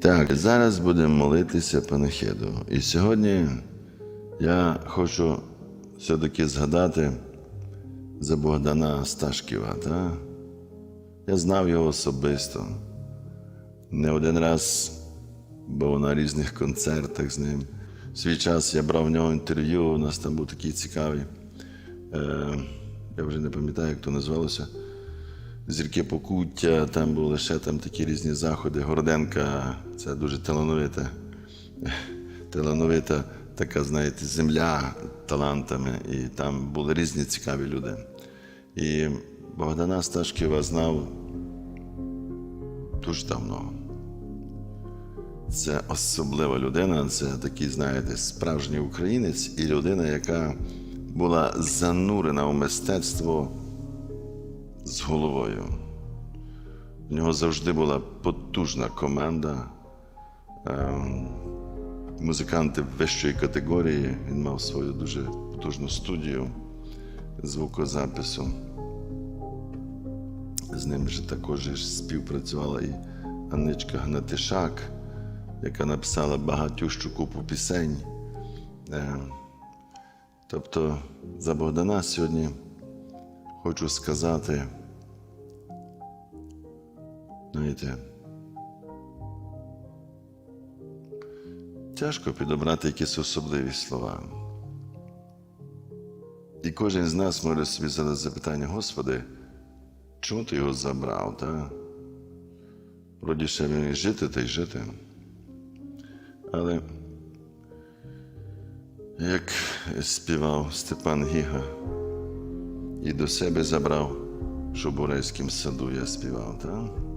Так, зараз будемо молитися панахиду. І сьогодні я хочу все-таки згадати за Богдана Сташківа. Та? Я знав його особисто. Не один раз був на різних концертах з ним. Свій час я брав в нього інтерв'ю, у нас там був такий цікавий. Е, я вже не пам'ятаю, як то називалося. Зірки Покуття, там були ще там такі різні заходи. Городенка, це дуже талановита, талановита така, знаєте, земля талантами. І там були різні цікаві люди. І Богдана Сташківа знав дуже давно. Це особлива людина, це такий, знаєте, справжній українець і людина, яка була занурена у мистецтво з головою. У нього завжди була потужна команда, ем, музиканти вищої категорії. Він мав свою дуже потужну студію звукозапису. З ним же також співпрацювала і Анничка Гнатишак, яка написала багатющу купу пісень. Е, Тобто за Богдана сьогодні хочу сказати, знаєте, тяжко підобрати якісь особливі слова. І кожен з нас може собі задати запитання, Господи, чому ти його забрав? Та? Вроді ще він і жити та й жити. Але як співав Степан Гіга, і до себе забрав, що в Борейському саду я співав, так?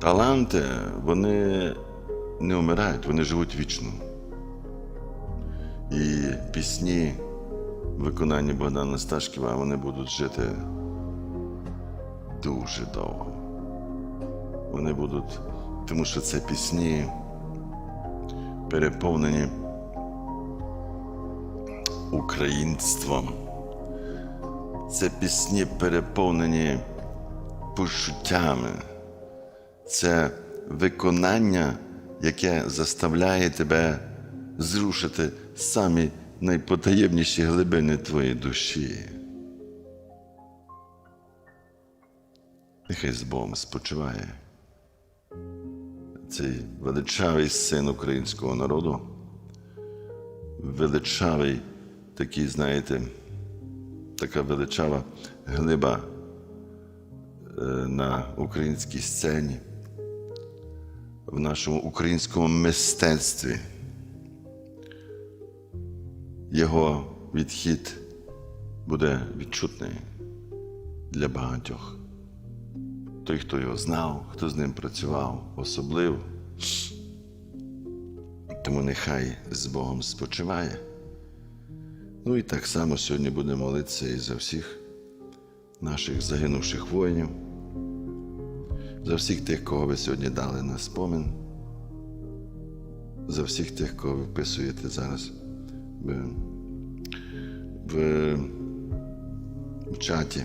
Таланти, вони не вмирають, вони живуть вічно. І пісні в виконанні Богдана Сташківа вони будуть жити дуже довго. Вони будуть, тому що це пісні переповнені українством. Це пісні переповнені почуттями. Це виконання, яке заставляє тебе зрушити самі найпотаємніші глибини твоєї душі. Нехай з Богом спочиває цей величавий син українського народу, величавий такий, знаєте, така величава глиба е, на українській сцені, в нашому українському мистецтві. Його відхід буде відчутний для багатьох. Той, хто його знав, хто з ним працював, особливо. Тому нехай з Богом спочиває. Ну і так само сьогодні будемо молитися і за всіх наших загинувших воїнів, за всіх тих, кого ви сьогодні дали на спомін, за всіх тих, кого ви вписуєте зараз в, в, в чаті.